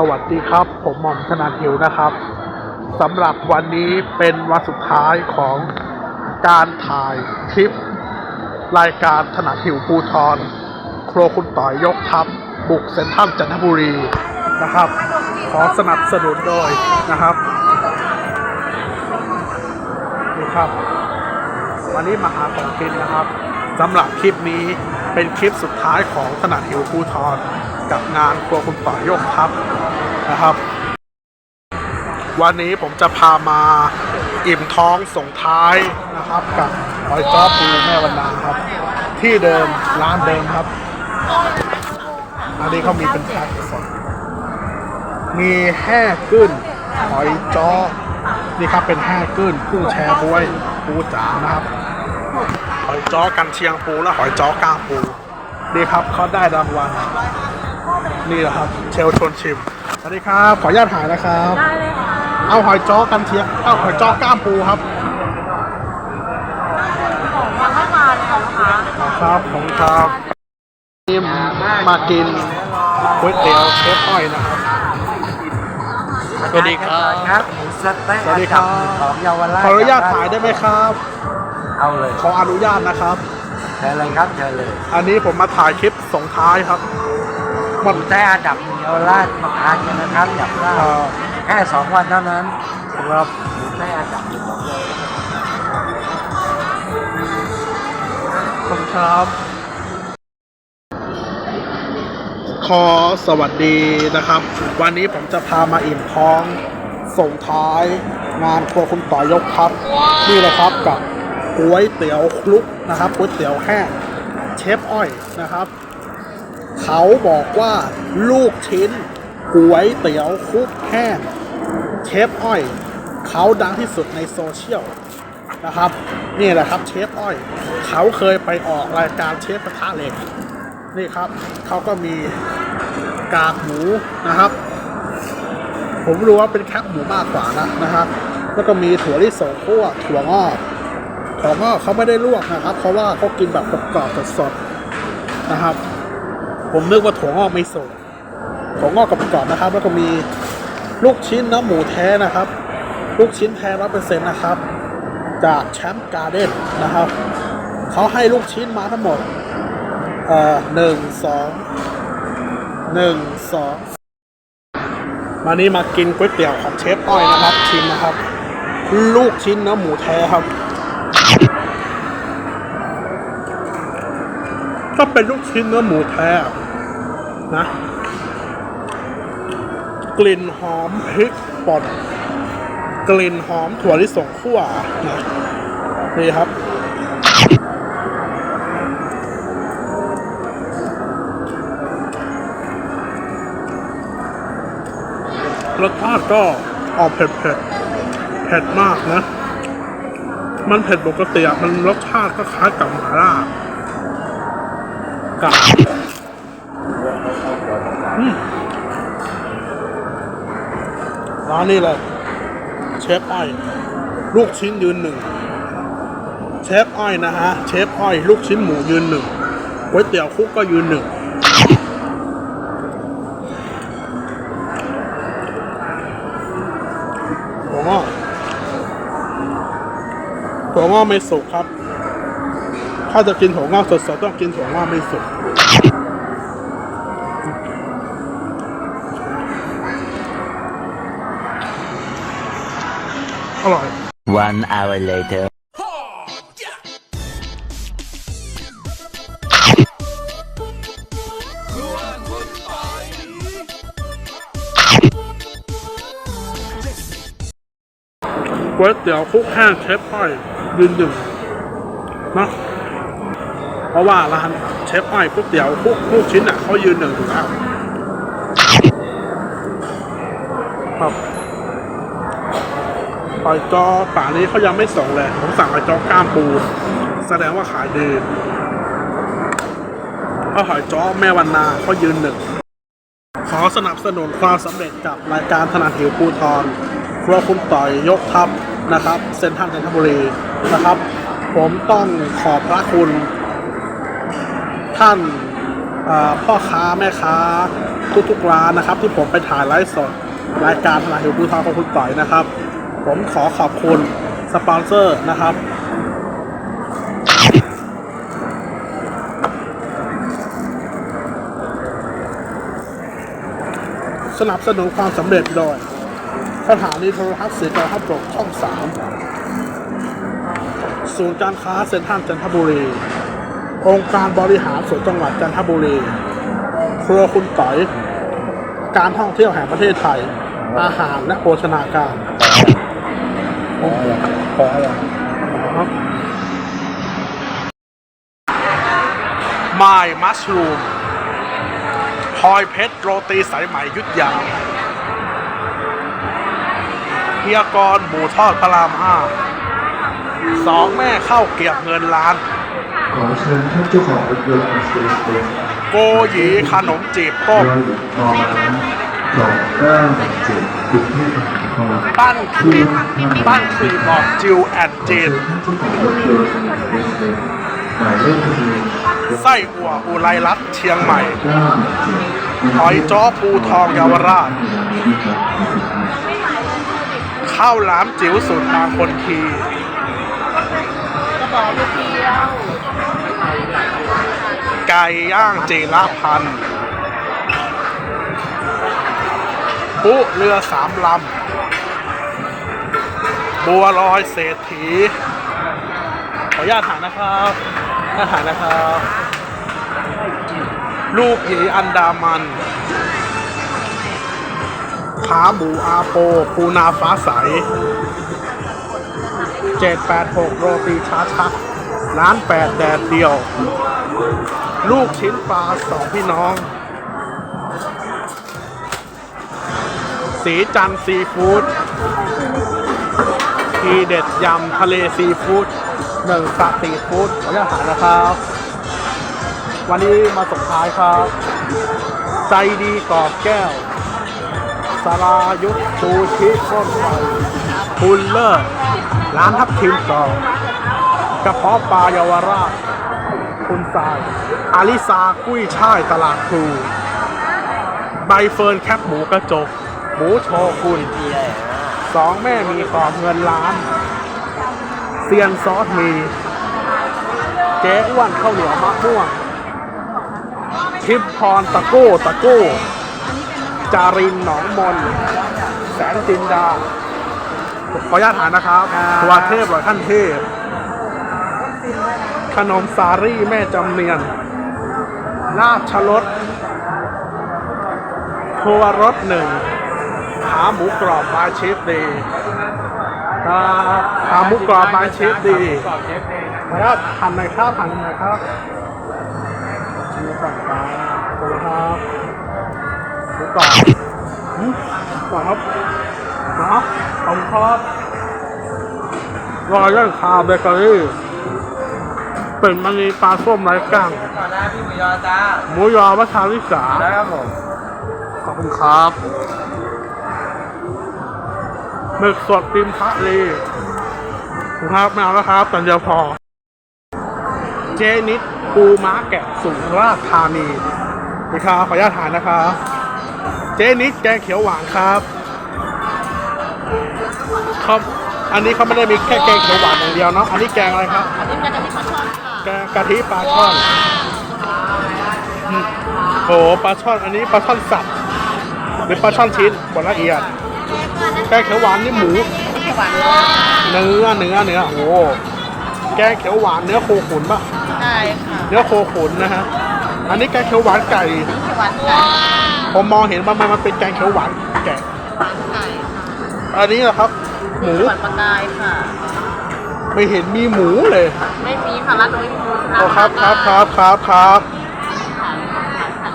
สวัสดีครับ ผมหม่อมธนาทิวนะครับสำหรับวันนี้เป็นวันสุดท้ายของการถ่ายคลิป รายการถนัดหิวภูทรโครคุณต่อยยกทัพบุกเซ็นทรัลจันทบุรีนะครับ ขอสนับสนุนโดยนะครับนี่ครับ วันนี้มาหาของกินนะครับสำหรับคลิปนี้เป็นคลิปสุดท้ายของถนัดหิวภูทรกับงานครัวคุณต่อยยกทัพ นะครับ วันนี้ผมจะพามาอิ่มท้องส่งท้ายนะครับ กับหอยจ้อปูแม่วันนาครับ ที่เดิมร้านเดิมครับ อันนี้เขามีเป็นแพ็คสดมีแห่ขึ้นหอยจ้อนี่ครับเป็นแห่ขึ้นกุ้งแชร์บวยปูจ๋านะครับ หอยจ้อกันเชียงปูและหอยจ้อก้างปูนี่ครับเขาได้รางวัลนี่แหละครับเชลชวนชิม วัสดีครับ ขออนุญาตถ่ายนะครับ ได้เลยค่ะเอาหอยจ้อกันเชียงเอาหอยจ้อก้ามปูครับ ของยังไม่มาเลยค่ะลูกค้าครับผมครับนี่มากินก๋วยเตี๋ยวเชฟอ้อยนะครับ สวัสดีครับ ครับสเต็กสวัสดีครับของเยาวราชขออนุญาตถ่ายได้ไหมครับ เอาเลยขออนุญาตนะครับ เชิญเลยครับเชิญเลย อันนี้ผมมาถ่ายคลิปส่งท้ายครับ หมดใช้อาดับเยาวราชมาทานกันนะครับอยากได้เอ่อแค่สองวันเท่านั้นสำหรับหมูใช้อาดับอยู่บอกเลยขอบคุณครับ ขอสวัสดีนะครับ วันนี้ผมจะพามาอิ่มท้องส่งท้ายงานครัวคุณต่อยกทัพนี่เลยครับกับก๋วยเตี๋ยวคลุกนะครับก๋วยเตี๋ยวแห้งเชฟอ้อยนะครับ เขาบอกว่าลูกชิ้นก๋วยเตี๋ยวคุกแห้งเชฟอ้อย เขาดังที่สุดในโซเชียลนะครับ นี่แหละครับเชฟอ้อย เขาเคยไปออกรายการเชฟกระทะเหล็กนี่ครับ เขาก็มีกากหมูนะครับ ผมรู้ว่าเป็นแคปหมูมากกว่านะนะครับ แล้วก็มีถั่วลิสงคั่วถั่วงอกถั่วงอกเขาไม่ได้ลวกนะครับ เพราะว่าเขากินแบบกรอบๆสดๆนะครับ ผมนึกว่าถั่วงอกไม่สดถั่วงอกกับกรอบนะครับ แล้วก็มีลูกชิ้นเน้ำหมูแท้นะครับ ลูกชิ้นแท้ร้อยเปอร์เซ็นต์นะครับ จากแชมป์การ์เด้นนะครับเขาให้ลูกชิ้นมาทั้งหมดเอ่อหนึ่งสองหนึ่งสองมานี้มากินก๋วยเตี๋ยวของเชฟอ้อยนะครับชิมนะครับ ลูกชิ้นเนื้อหมูแท้ครับ ก็เป็นลูกชิ้นเนื้อหมูแท้นะ กลิ่นหอมพริกป่นกลิ่นหอมถั่วลิสงคั่วนะนี่ครับรสชาติก็ออกเผ็ดเผ็ดเผ็ดมากนะ มันเผ็ดปกติอะมันรสชาติก็คล้ายกับหมาล่า กับอืมร้านนี้เลยเชฟอ้อยลูกชิ้นยืนหนึ่งเชฟอ้อยนะฮะเชฟอ้อย ลูกชิ้นหมูยืนหนึ่งก๋วยเตี๋ยวคุกก็ยืนหนึ่งถั่วงอกถั่วงอกไม่สุกครับ ถ้าจะกินถั่วงอกสดๆต้องกินถั่วงอกไม่สุกอร่อย One hour later. ก๋วยเตี๋ยวคลุกแห้งเชฟอ้อยยืนหนึ่งนะ เพราะว่าร้านเชฟอ้อยก๋วยเตี๋ยวคลุกลูกชิ้นอะเขายืนหนึ่งอยู่แล้วครับหอยจอป่านี้เขายังไม่ส่งเลยผมสั่งหอยจอก้ามปู แสดงว่าขายดีเพราะหอยจอแม่วันนาเขายืนหนึ่งขอสนับสนุนความสำเร็จกับรายการถนัดหิวภูทรครัวคุณต่อยยกทัพนะครับ เซ็นทรัลจันทบุรีนะครับ ผมต้องขอบพระคุณ ท่านพ่อค้าแม่ค้าทุกๆร้านนะครับ ที่ผมไปถ่ายไลฟ์สดรายการพลาหิวบูทาของคุณต่อยนะครับ ผมขอขอบคุณสปอนเซอร์นะครับสนับสนุนความสำเร็จโดยสถานีโทรทัศน์สีกองทัพบกช่องสามศูนย์การค้าเซ็นทรัลจันทบุรี องค์การบริหารส่วนจังหวัดจันทบุรี ครัวคุณต๋อย การท่องเที่ยวแห่งประเทศไทย อาหารและโภชนาการขออะไรครับมายมัชรูมพลอยเพชรโรตีสายไหมยุทธยาเฮียกรหมูทอดพระรามห้าสองแม่เข้าเกียบเงินล้าน ขอเชิญท่านเจ้าของรถยนต์สเตสเตสโกหยีขนมจีบต้ม ทองสองเก้าเจ็ดกรุงเทพมหานครปั้นครีมปั้นครีบอกจิวแอนจเชินญท่านเจ้าของรถยนต์สเตสเตสหมายเลขทะเบียนไส้อั่วอุไรรัตน์เชียงใหม่ เก้าหนึ่งเจ็ดหอยจ้อปูทองเยาวราช ข้าวหลามจิ๋วสูตรบางคนที กระบอกลูกเดียว ไก่ย่างจีละพันธ์ปุเรือสามลำ บัวลอยเศรษฐี ขออนุญาตถานะครับอาหารนะครับ ลูกหยีอันดามัน ขาหมูอาโป ปูนาฟ้าใส 786 โรตีช้าชักร้านแปดแดดเดียว ลูกชิ้นปลาสองพี่น้อง สีจันซีฟู้ดทีเด็ดยำทะเลซีฟู้ดหนึ่งสตีฟู้ดขออนุญาตถานะครับ วันนี้มาส่งท้ายครับ ใจดีกอบแก้วสรายุทธซูชิข้นไฟพุลเลอร์ร้านทับทิมกอบกระเพาะปลาเยาวราช คุณทราย อาลิซากุ้ยช่ายตลาดครูใบเฟิร์นแคบหมูกระจก หมูโชกุนสองแม่มีขอบเงินล้าน เซียนซอสมี เจ๊อ้วนข้าวเหนียวมะม่วงทิพพรตะโก้ตะโก้ จารินหนองมน แสงจินดา ขออนุญาตถามนะครับตัวเทพหรือขั้นเทพ ขนมสารี่แม่จำเนียนลาบชะรสครัวรสหนึ่งขาหมูกรอบบาเชฟดีขาหมูกรอบบาเชฟดีกรอบเชฟเองแล้วหันหน่อยครับหันหน่อยครับชิมก่อนครับขอบคุณครับหมูกรอบอืมก่อนครับนะขอบคุณครับรอย่างคาเบเกอรี่ เป็นมันมีปลาส้มไร้กลางก่อนหน้าพี่หมูยอจ้าหมูยอวัชาวิสาได้ครับผมขอบคุณครับหมึกสดติมพระลีขอบคุณครับไม่เอาแล้วครับตอนเดียวพอ เจนิดปูม้าแกะสุราษฎร์ธานีนี่ครับขออนุญาตทานนะครับ เจนิดแกงเขียวหวานครับครับอันนี้เขาไม่ได้มีแค่แกงเขียวหวานอย่างเดียวเนาะอันนี้แกงอะไรครับอันนี้เป็นกะทิ กงกะทิปลาช่อนอืมโอ้ปลาช่อนอันนี้ปลาช่อนสับหรือปลาช่อนชิ้นบดละเอียดแกงเขียวหวานนี่หมูเขียวหวานเนื้อเนื้อเนื้อโอ้โหแกงเขียวหวานเนื้อโคขุนปะได้ค่ะเนื้อโคขุนนะฮะอันนี้แกงเขียวหวานไก่เขียวหวานไก่ผมมองเห็นมันมันมันเป็นแกงเขียวหวานแกะหวานไก่อันนี้เหรอครับหมูเขียวหวานปลากายค่ะ ไม่เห็นมีหมูเลยไม่มีค่ะร้านตรงนี้มีหมูโอ้ครับครับครับครับครับ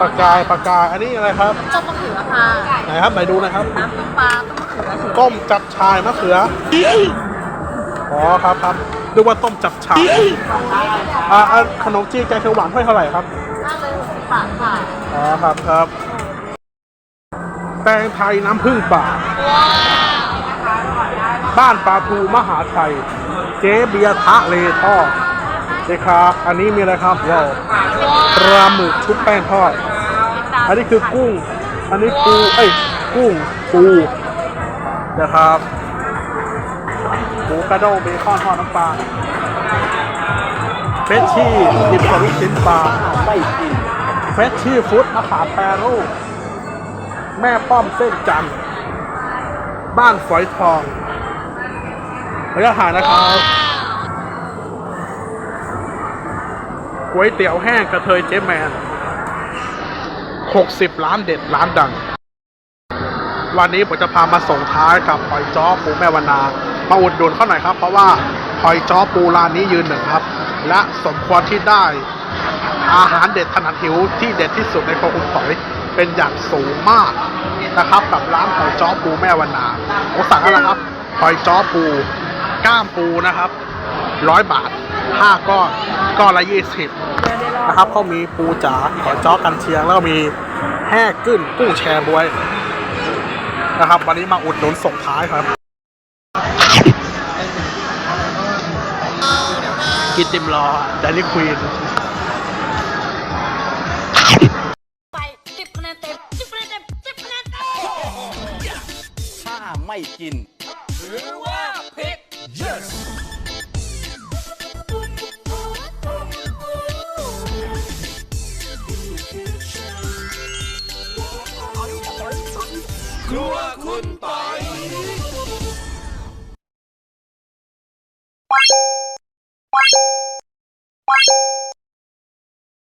ปลากายปลากายอันนี้อะไรครับต้มมะเขือค่ะไหนครับไหนดูหนะครับน้ำต้มปลาต้มมะเขือเฉยต้มจับชายมะเขืออ๋อครับครับดูว่าต้มจับชายอ่าอ่าขนมจีนแกงเขียวหวานถ้วยเท่าไหร่ครับหน้าเลยหกสิบบาทค่ะอ๋อครับครับ แตงไทยน้ำผึ้งป่า บ้านปลาทูมหาชัย เจ๊เบียร์ทะเลทอดนี่ครับอันนี้มีอะไรครับว้าวปลาหมึกชุบแป้งทอด อันนี้คือกุ้ง อันนี้ปูเอ้ยกุ้งปูนะครับหมูกระด้งเบคอนทอดน้ำปลาเฟรชชี่ดิบกับลูกชิ้นปลาไม่กินเฟรชชี่ฟู้ดมะขามแปรรูปแม่ป้อมเส้นจันทร์บ้านฝอยทอง ระยะห่างนะครับก๋วยเตี๋ยวแห้งกระเทยเจ๊แมน 60 ล้านเด็ดร้านดัง วันนี้ผมจะพามาส่งท้ายกับหอยจ้อปูแม่วนา มาอุดหนุนเขาหน่อยครับ เพราะว่าหอยจ้อปูร้านนี้ยืนหนึ่งครับ และสมควรที่ได้ อาหารเด็ดถนัดหิวที่เด็ดที่สุดในครัวคุณต่อยเป็นอย่างสูงมากนะครับกับร้านหอยจ้อปูแม่วันนาผมสั่งแล้วนะครับหอยจ้อปู ก้ามปูนะครับร้อยบาทห้าก้อนก้อนละยี่สิบนะครับเขามีปูจ๋าหอยจ้อกันเชียง แล้วก็มีแห้กึ้นกุ้งแชบวยนะครับ วันนี้มาอุดหนุนส่งท้ายครับ กินติมรอเดลิควีนไปสิบคะแนนเต็มสิบคะแนนเต็มสิบคะแนนเต็มถ้าไม่กิ นครัวคุณปอย